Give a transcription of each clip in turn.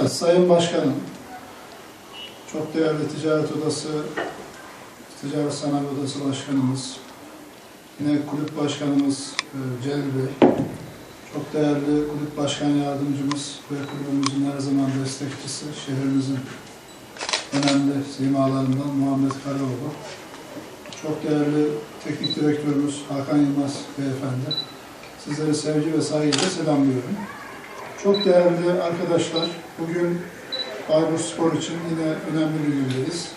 Evet, Sayın Başkanım, çok değerli Ticaret Odası, Ticaret Sanayi Odası Başkanımız, yine kulüp başkanımız e, Celil Bey, çok değerli kulüp başkan yardımcımız ve kulübümüzün her zaman destekçisi, şehrimizin önemli simalarından Muhammed Karaoğlu, çok değerli teknik direktörümüz Hakan Yılmaz Beyefendi, sizleri sevgi ve saygıyla selamlıyorum. Çok değerli arkadaşlar, bugün Bayburt Spor için yine önemli bir gündeyiz.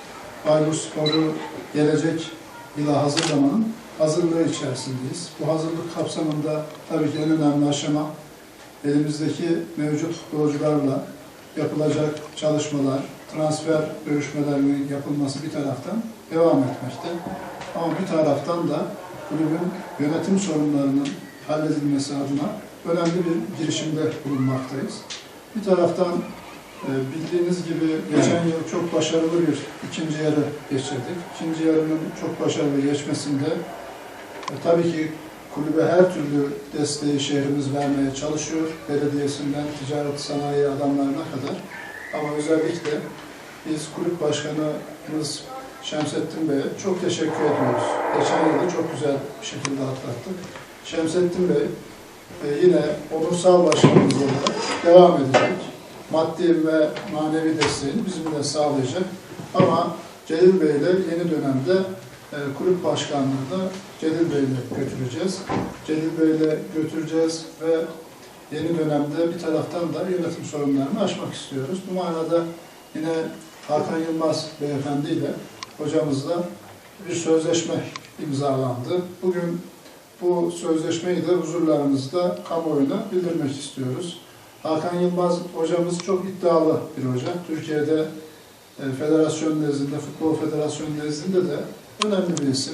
Bayburt Spor'u gelecek yıla hazırlamanın hazırlığı içerisindeyiz. Bu hazırlık kapsamında tabii ki en önemli aşama elimizdeki mevcut futbolcularla yapılacak çalışmalar, transfer görüşmelerinin yapılması bir taraftan devam etmekte. Ama bir taraftan da kulübün yönetim sorunlarının halledilmesi adına önemli bir girişimde bulunmaktayız. Bir taraftan e, bildiğiniz gibi geçen yıl çok başarılı bir ikinci yarı geçirdik. İkinci yarının çok başarılı geçmesinde e, tabii ki kulübe her türlü desteği şehrimiz vermeye çalışıyor. Belediyesinden ticaret sanayi adamlarına kadar. Ama özellikle biz kulüp başkanımız Şemsettin Bey'e çok teşekkür ediyoruz. Geçen yılı çok güzel bir şekilde atlattık. Şemsettin Bey e, yine onursal başkanımız olarak devam edecek. Maddi ve manevi desteğini bizimle sağlayacak. Ama Celil Bey ile yeni dönemde e, kulüp başkanlığını Celil Bey ile götüreceğiz. Celil Bey ile götüreceğiz ve yeni dönemde bir taraftan da yönetim sorunlarını aşmak istiyoruz. Bu manada yine Hakan Yılmaz Beyefendi ile hocamızla bir sözleşme imzalandı. Bugün bu sözleşmeyi de huzurlarınızda kamuoyuna bildirmek istiyoruz. Hakan Yılmaz hocamız çok iddialı bir hoca. Türkiye'de e, federasyon nezdinde, futbol federasyonu nezdinde de önemli bir isim.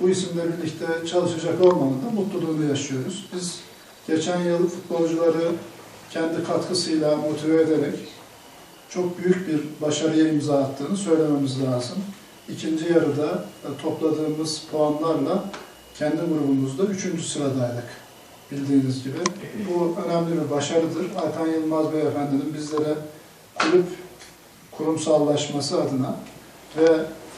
Bu isimle birlikte çalışacak olmanın da mutluluğunu yaşıyoruz. Biz geçen yıl futbolcuları kendi katkısıyla motive ederek çok büyük bir başarıya imza attığını söylememiz lazım. İkinci yarıda e, topladığımız puanlarla kendi grubumuzda üçüncü sıradaydık bildiğiniz gibi. Bu önemli bir başarıdır. Hakan Yılmaz Beyefendinin bizlere kulüp kurumsallaşması adına ve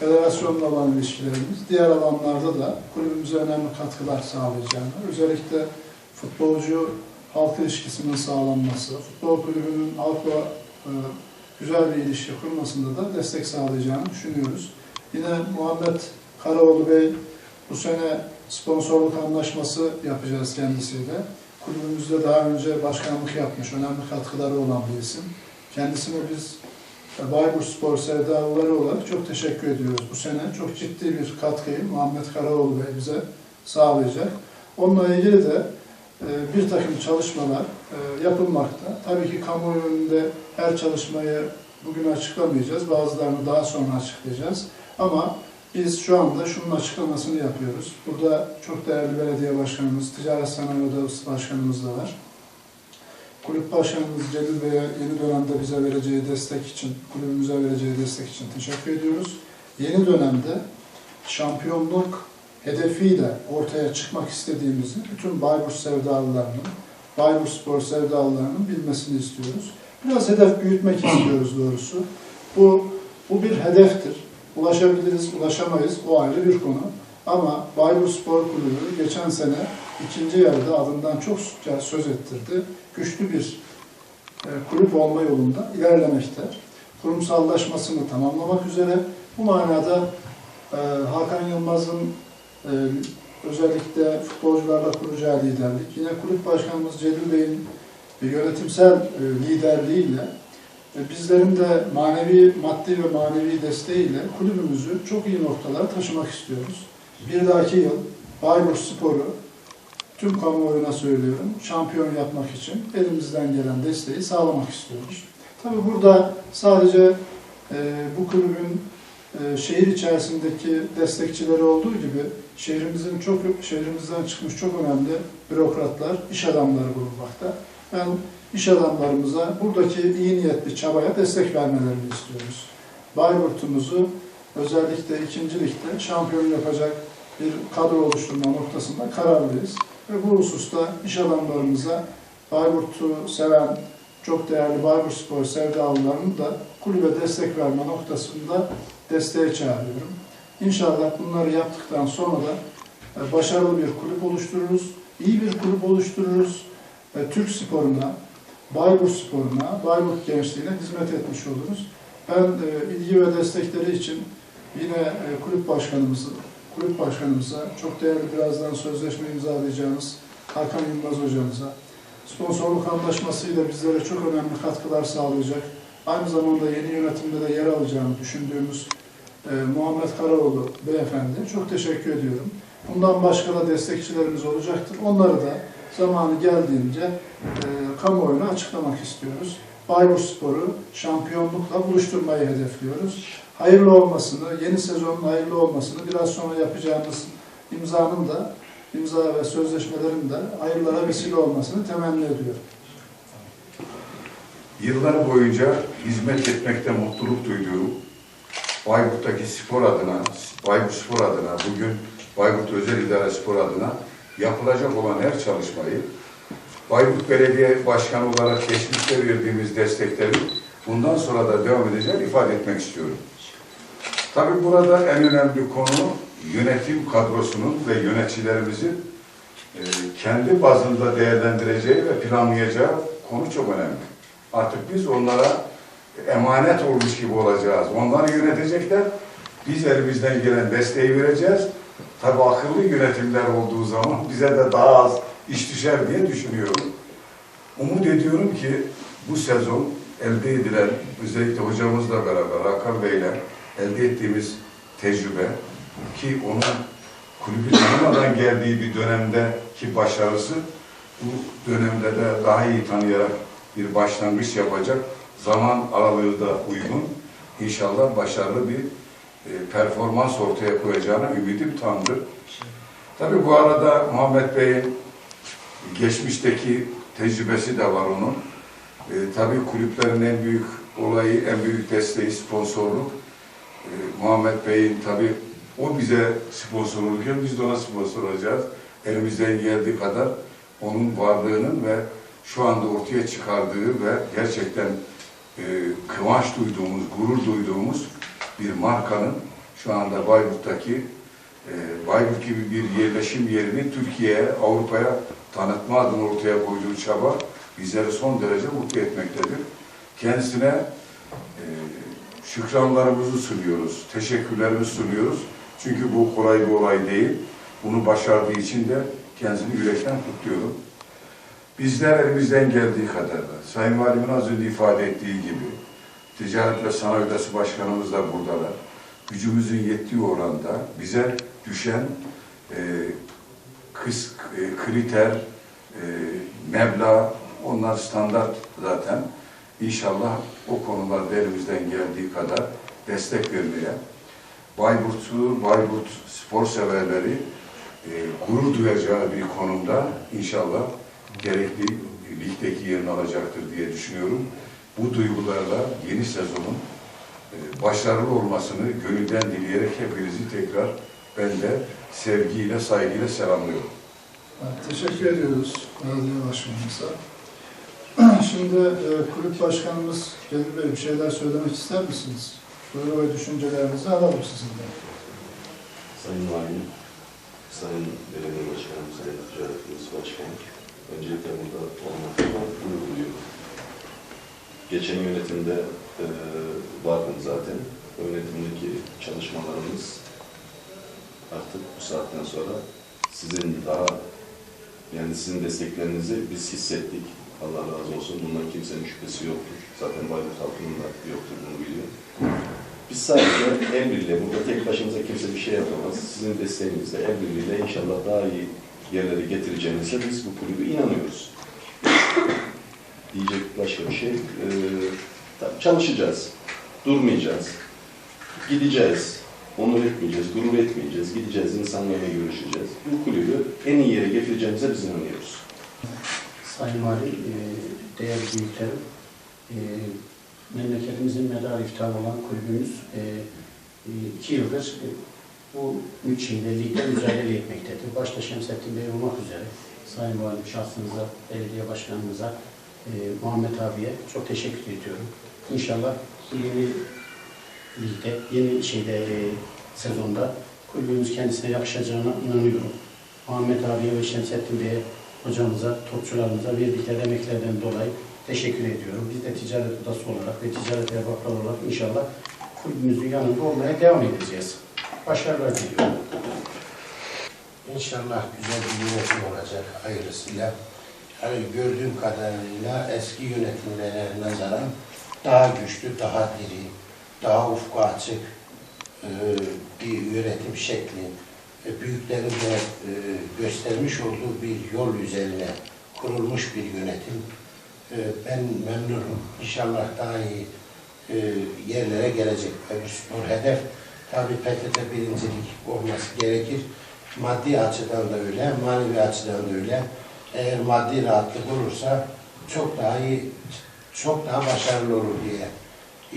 federasyonla olan ilişkilerimiz diğer alanlarda da kulübümüze önemli katkılar sağlayacağını, özellikle futbolcu halk ilişkisinin sağlanması, futbol kulübünün halkla e, güzel bir ilişki kurmasında da destek sağlayacağını düşünüyoruz. Yine Muhammed Karaoğlu Bey bu sene sponsorluk anlaşması yapacağız kendisiyle. Kulübümüzde daha önce başkanlık yapmış, önemli katkıları olan bir isim. Kendisine biz e, Bayburt Spor sevdalıları olarak çok teşekkür ediyoruz. Bu sene çok ciddi bir katkıyı Muhammed Karaoğlu Bey bize sağlayacak. Onunla ilgili de e, bir takım çalışmalar e, yapılmakta. Tabii ki kamuoyu önünde her çalışmayı bugün açıklamayacağız. Bazılarını daha sonra açıklayacağız. Ama biz şu anda şunun açıklamasını yapıyoruz. Burada çok değerli belediye başkanımız, Ticaret Sanayi Odası Başkanımız da var. Kulüp Başkanımız Celil Bey'e yeni dönemde bize vereceği destek için, kulübümüze vereceği destek için teşekkür ediyoruz. Yeni dönemde şampiyonluk hedefiyle ortaya çıkmak istediğimizi bütün Bayburt sevdalılarının, Bayburt Spor sevdalılarının bilmesini istiyoruz. Biraz hedef büyütmek istiyoruz doğrusu. Bu, bu bir hedeftir. Ulaşabiliriz, ulaşamayız o ayrı bir konu. Ama Bayburt Spor Kulübü geçen sene ikinci yarıda adından çok söz ettirdi. Güçlü bir e, kulüp olma yolunda ilerlemekte. Kurumsallaşmasını tamamlamak üzere. Bu manada e, Hakan Yılmaz'ın e, özellikle futbolcularla kuracağı liderlik, yine kulüp başkanımız Celil Bey'in yönetimsel liderliğiyle bizlerin de manevi, maddi ve manevi desteğiyle kulübümüzü çok iyi noktalara taşımak istiyoruz. Bir dahaki yıl Bayburt Spor'u tüm kamuoyuna söylüyorum, şampiyon yapmak için elimizden gelen desteği sağlamak istiyoruz. Tabii burada sadece e, bu kulübün e, şehir içerisindeki destekçileri olduğu gibi şehrimizin çok şehrimizden çıkmış çok önemli bürokratlar, iş adamları bulunmakta. Ben iş adamlarımıza buradaki iyi niyetli çabaya destek vermelerini istiyoruz. Bayburt'umuzu özellikle ikincilikte şampiyon yapacak bir kadro oluşturma noktasında kararlıyız. Ve bu hususta iş adamlarımıza Bayburt'u seven çok değerli Bayburt Spor sevdalılarını da kulübe destek verme noktasında desteğe çağırıyorum. İnşallah bunları yaptıktan sonra da e, başarılı bir kulüp oluştururuz, iyi bir kulüp oluştururuz. E, Türk sporuna, Bayburt sporuna, Bayburt gençliğine hizmet etmiş oluruz. Ben e, ilgi ve destekleri için yine e, kulüp başkanımızı, kulüp başkanımıza, çok değerli birazdan sözleşme imzalayacağımız Hakan Yılmaz hocamıza, sponsorluk anlaşmasıyla bizlere çok önemli katkılar sağlayacak, aynı zamanda yeni yönetimde de yer alacağını düşündüğümüz e, Muhammed Karaoğlu beyefendi çok teşekkür ediyorum. Bundan başka da destekçilerimiz olacaktır. Onları da zamanı geldiğince e, kamuoyuna açıklamak istiyoruz. Bayburt Spor'u şampiyonlukla buluşturmayı hedefliyoruz. Hayırlı olmasını, yeni sezonun hayırlı olmasını biraz sonra yapacağımız imzanın da imza ve sözleşmelerin de hayırlara vesile olmasını temenni ediyorum. Yıllar boyunca hizmet etmekte mutluluk duyduğum Bayburt'taki spor adına, Bayburt Spor adına, bugün Bayburt Özel İdare Spor adına yapılacak olan her çalışmayı Bayburt Belediye Başkanı olarak geçmişte verdiğimiz destekleri bundan sonra da devam edeceğini ifade etmek istiyorum. Tabii burada en önemli konu yönetim kadrosunun ve yöneticilerimizin e, kendi bazında değerlendireceği ve planlayacağı konu çok önemli. Artık biz onlara emanet olmuş gibi olacağız. Onlar yönetecekler. Biz elimizden gelen desteği vereceğiz. Tabii akıllı yönetimler olduğu zaman bize de daha az iş düşer diye düşünüyorum. Umut ediyorum ki bu sezon elde edilen, özellikle hocamızla beraber, Hakan Bey'le elde ettiğimiz tecrübe ki onun kulübü tanımadan geldiği bir dönemdeki başarısı bu dönemde de daha iyi tanıyarak bir başlangıç yapacak zaman aralığı da uygun. İnşallah başarılı bir performans ortaya koyacağına ümidim tamdır. Tabii bu arada Muhammed Bey'in geçmişteki tecrübesi de var onun. E, tabii kulüplerin en büyük olayı, en büyük desteği sponsorluk. E, Muhammed Bey'in tabii o bize sponsorluk yapıyor, biz de ona sponsor olacağız. Elimizden geldiği kadar onun varlığının ve şu anda ortaya çıkardığı ve gerçekten e, kıvanç duyduğumuz, gurur duyduğumuz bir markanın şu anda Bayburt'taki e, Bayburt gibi bir yerleşim yerini Türkiye'ye, Avrupa'ya tanıtma adına ortaya koyduğu çaba bizleri son derece mutlu etmektedir. Kendisine e, şükranlarımızı sunuyoruz, teşekkürlerimizi sunuyoruz. Çünkü bu kolay bir olay değil. Bunu başardığı için de kendisini yürekten kutluyorum. Bizler elimizden geldiği kadar da, Sayın Valimin az önce ifade ettiği gibi, Ticaret ve Sanayi Odası Başkanımız da buradalar. Gücümüzün yettiği oranda bize düşen e, kıs, e, kriter, e, meblağ, onlar standart zaten. İnşallah o konularda elimizden geldiği kadar destek vermeye, Bayburt'u, Bayburt spor severleri e, gurur duyacağı bir konumda inşallah gerekli ligdeki yerini alacaktır diye düşünüyorum. Bu duygularla yeni sezonun e, başarılı olmasını gönülden dileyerek hepinizi tekrar ben de sevgiyle, saygıyla selamlıyorum. Evet, Teşekkür ediyoruz belediye başkanımıza. Şimdi e, kulüp başkanımız Celil Bey bir şeyler söylemek ister misiniz? Duygu ve düşüncelerinizi alalım sizinle. Sayın Valim, Sayın Belediye Başkanımız, Sayın Ticaretimiz Başkanı, öncelikle burada olmakla gurur duyuyorum. Geçen yönetimde e, vardım zaten. O yönetimdeki çalışmalarımız artık bu saatten sonra sizin daha yani sizin desteklerinizi biz hissettik. Allah razı olsun. Bundan kimsenin şüphesi yoktur. Zaten Bayburt halkının da yoktur bunu biliyorum. Biz sadece el birliğiyle, burada tek başımıza kimse bir şey yapamaz. Sizin desteğinizle, el birliğiyle inşallah daha iyi yerlere getireceğinize biz bu kulübü inanıyoruz. Diyecek başka bir şey. Tabii çalışacağız, durmayacağız, gideceğiz, onur etmeyeceğiz, gurur etmeyeceğiz, gideceğiz, insanlarla görüşeceğiz. Bu kulübü en iyi yere getireceğimize biz inanıyoruz. Sayın Valim, e, değerli büyüklerim, e, memleketimizin medarı iftar olan kulübümüz e, e, iki yıldır e, bu üç ilde ligde mücadele etmektedir. Başta Şemsettin Bey olmak üzere Sayın Valim şahsınıza, belediye başkanımıza e, Muhammed abiye çok teşekkür ediyorum. İnşallah yeni ligde, yeni şeyde e, sezonda kulübümüz kendisine yakışacağına inanıyorum. Muhammed abiye ve Şemsettin Bey'e hocamıza, topçularımıza verdikleri emeklerden dolayı teşekkür ediyorum. Biz de ticaret odası olarak ve ticaret erbapları olarak inşallah kulübümüzün yanında olmaya devam edeceğiz. Başarılar diliyorum. İnşallah güzel bir yönetim olacak hayırlısıyla. Hani gördüğüm kadarıyla eski yönetimlere nazaran daha güçlü, daha diri, daha ufku açık e, bir yönetim şekli, e, büyüklerin de e, göstermiş olduğu bir yol üzerine kurulmuş bir yönetim. E, Ben memnunum. İnşallah daha iyi yerlere gelecek. Bu hedef tabii PTT birincilik olması gerekir. Maddi açıdan da öyle, manevi açıdan da öyle. Eğer maddi rahatlık olursa çok daha iyi, çok daha başarılı olur diye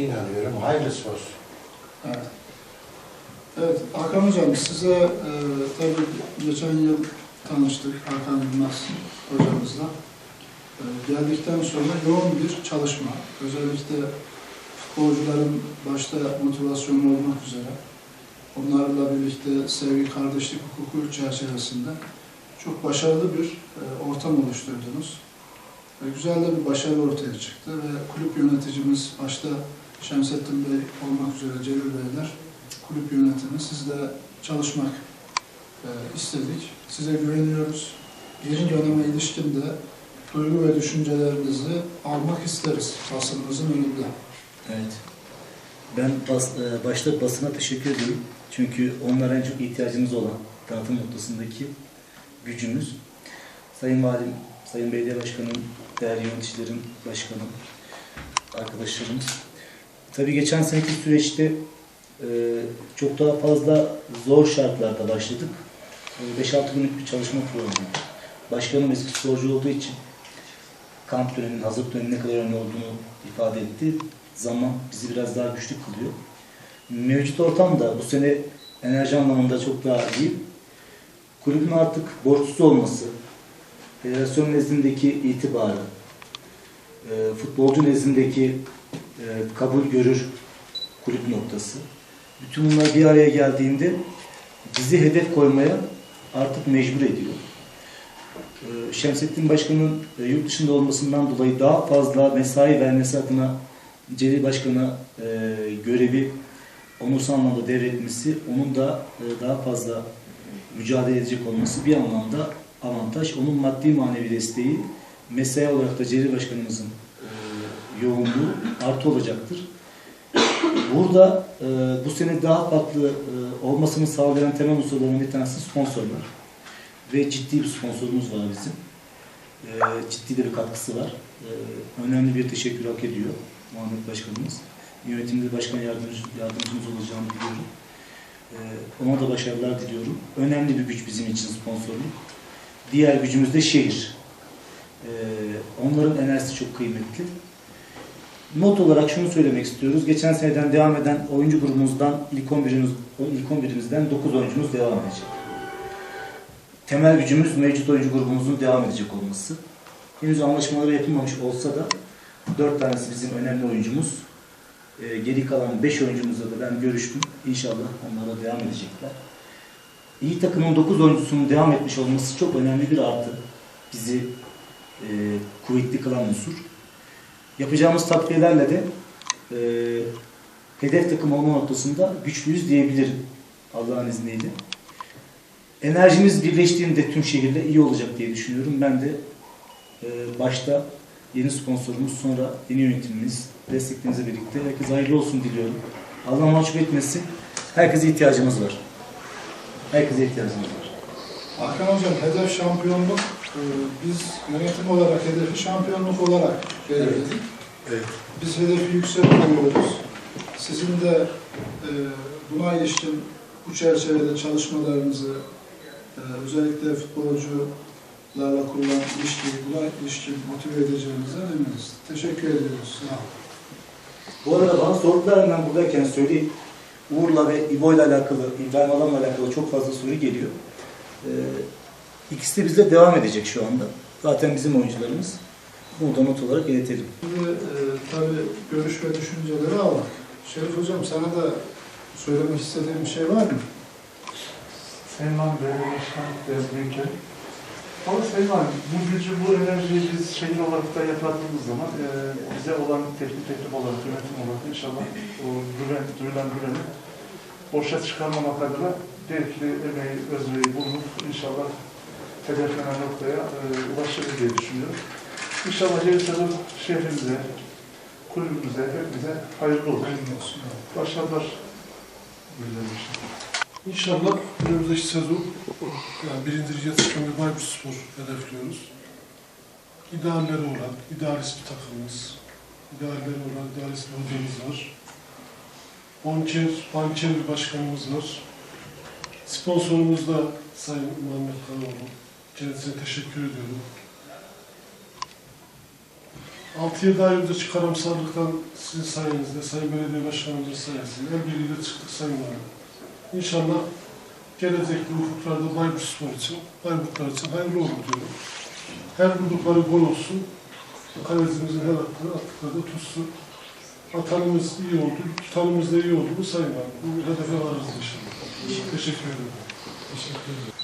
inanıyorum. Hayırlısı olsun. Evet. Evet, Hakan Hocam size e, tabii geçen yıl tanıştık Hakan Yılmaz hocamızla. E, geldikten sonra yoğun bir çalışma, özellikle futbolcuların başta motivasyonu olmak üzere onlarla birlikte sevgi, kardeşlik hukuku çerçevesinde çok başarılı bir e, ortam oluşturdunuz. Ve güzel de bir başarı ortaya çıktı ve kulüp yöneticimiz başta Şemsettin Bey olmak üzere Celil Beyler kulüp yönetimi sizle çalışmak e, istedik. Size güveniyoruz. Yeni döneme ilişkin de duygu ve düşüncelerinizi almak isteriz basınımızın önünde. Evet. Ben bas, e, başta basına teşekkür ediyorum. Çünkü onlara en çok ihtiyacımız olan dağıtım noktasındaki gücümüz. Sayın Valim, Sayın Belediye Başkanım, değerli yöneticilerim, başkanım, arkadaşlarımız. Tabii geçen seneki süreçte e, çok daha fazla zor şartlarda başladık. E, 5-6 günlük bir çalışma programı. Başkanım eski sporcu olduğu için kamp döneminin, hazır dönemin ne kadar önemli olduğunu ifade etti. Zaman bizi biraz daha güçlü kılıyor. Mevcut ortam da bu sene enerji anlamında çok daha iyi. Kulübün artık borçsuz olması, federasyon nezdindeki itibarı, e, futbolcu nezdindeki e, kabul görür kulüp noktası. Bütün bunlar bir araya geldiğinde bizi hedef koymaya artık mecbur ediyor. E, Şemsettin Başkan'ın e, yurt dışında olmasından dolayı daha fazla mesai vermesi adına Celil Başkan'a e, görevi onursal anlamda devretmesi, onun da daha fazla mücadele edecek olması bir anlamda avantaj. Onun maddi manevi desteği mesai olarak da Celil Başkanımızın e, yoğunluğu artı olacaktır. Burada e, bu sene daha farklı e, olmasını sağlayan temel unsurların bir tanesi sponsorlar. Ve ciddi bir sponsorumuz var bizim. E, ciddi de bir katkısı var. E, önemli bir teşekkür hak ediyor Muhammed Başkanımız. Yönetimde başkan yardımcı, yardımcımız olacağını biliyorum. E, ona da başarılar diliyorum. Önemli bir güç bizim için sponsorluk. Diğer gücümüz de şehir. E, onların enerjisi çok kıymetli. Not olarak şunu söylemek istiyoruz. Geçen seneden devam eden oyuncu grubumuzdan ilk 11'imiz, ilk 11'imizden 9 oyuncumuz devam edecek. Temel gücümüz mevcut oyuncu grubumuzun devam edecek olması. Henüz anlaşmaları yapılmamış olsa da 4 tanesi bizim önemli oyuncumuz. Ee, geri kalan 5 oyuncumuzla da ben görüştüm. İnşallah onlara devam edecekler. İyi takımın 9 oyuncusunun devam etmiş olması çok önemli bir artı. Bizi e, kuvvetli kılan unsur. Yapacağımız takviyelerle de e, hedef takım olma noktasında güçlüyüz diyebilirim Allah'ın izniyle. Enerjimiz birleştiğinde tüm şehirde iyi olacak diye düşünüyorum. Ben de e, başta yeni sponsorumuz sonra yeni yönetimimiz desteklerinizle birlikte herkese hayırlı olsun diliyorum. Allah mahcup etmesin. Herkese ihtiyacımız var. Herkese ihtiyacımız var. Hakan Hocam hedef şampiyonluk. Ee, Biz yönetim olarak hedefi şampiyonluk olarak belirledik. Evet. Biz hedefi yüksek koyuyoruz. Sizin de e, buna ilişkin bu çerçevede çalışmalarınızı e, özellikle futbolcularla kurulan ilişkiyi buna ilişkin motive edeceğinize eminiz. Teşekkür ediyoruz. Sağ olun. Bu arada bana sordular hemen buradayken söyleyeyim. Uğur'la ve İbo'yla alakalı, İbrahim Alan'la alakalı çok fazla soru geliyor. Ee, ikisi de bizle devam edecek şu anda. Zaten bizim oyuncularımız. Bunu da not olarak iletelim. Şimdi e, tabii görüş ve düşünceleri alalım. Şerif Hocam sana da söylemek istediğin bir şey var mı? Belediye Başkanı Beyaz Büyükel. Ama Sayın Valim, bu gücü, bu enerjiyi biz şehir olarak da yarattığımız zaman e, bize olan teklif teklif olarak, yönetim olarak inşallah o güven, duyulan güveni boşa çıkarmamak adına gerekli emeği, özveyi bulunup inşallah hedeflenen noktaya e, ulaşırız diye düşünüyorum. İnşallah yeni sezon şehrimize, kulübümüze, hepimize hayırlı olur. Hayırlı olsun. Başarılar diliyorum inşallah. Önümüzdeki sezon yani birinci lige çıkan bir Bayburt Spor hedefliyoruz. İdealleri olan, idealist bir takımımız, idealleri olan idealist bir hocamız var. Banker, banker bir başkanımız var. Sponsorumuz da Sayın Muhammed Karaoğlu. Kendisine teşekkür ediyorum. 6-7 ay önce karamsarlıktan sizin sayenizde, Sayın Belediye Başkanımızın sayesinde el birliğiyle çıktık Sayın Valim. İnşallah gelecekte ufuklarda Bayburt Spor için, Bayburtlar için hayırlı olur diyorum. Her vurdukları gol olsun. Kalecimizin her attıkları da tutsun. Atanımız iyi oldu, tutanımız da iyi oldu. Bu sayın var. Bu hedefe varırız inşallah. Teşekkür ederim. Teşekkür ederim.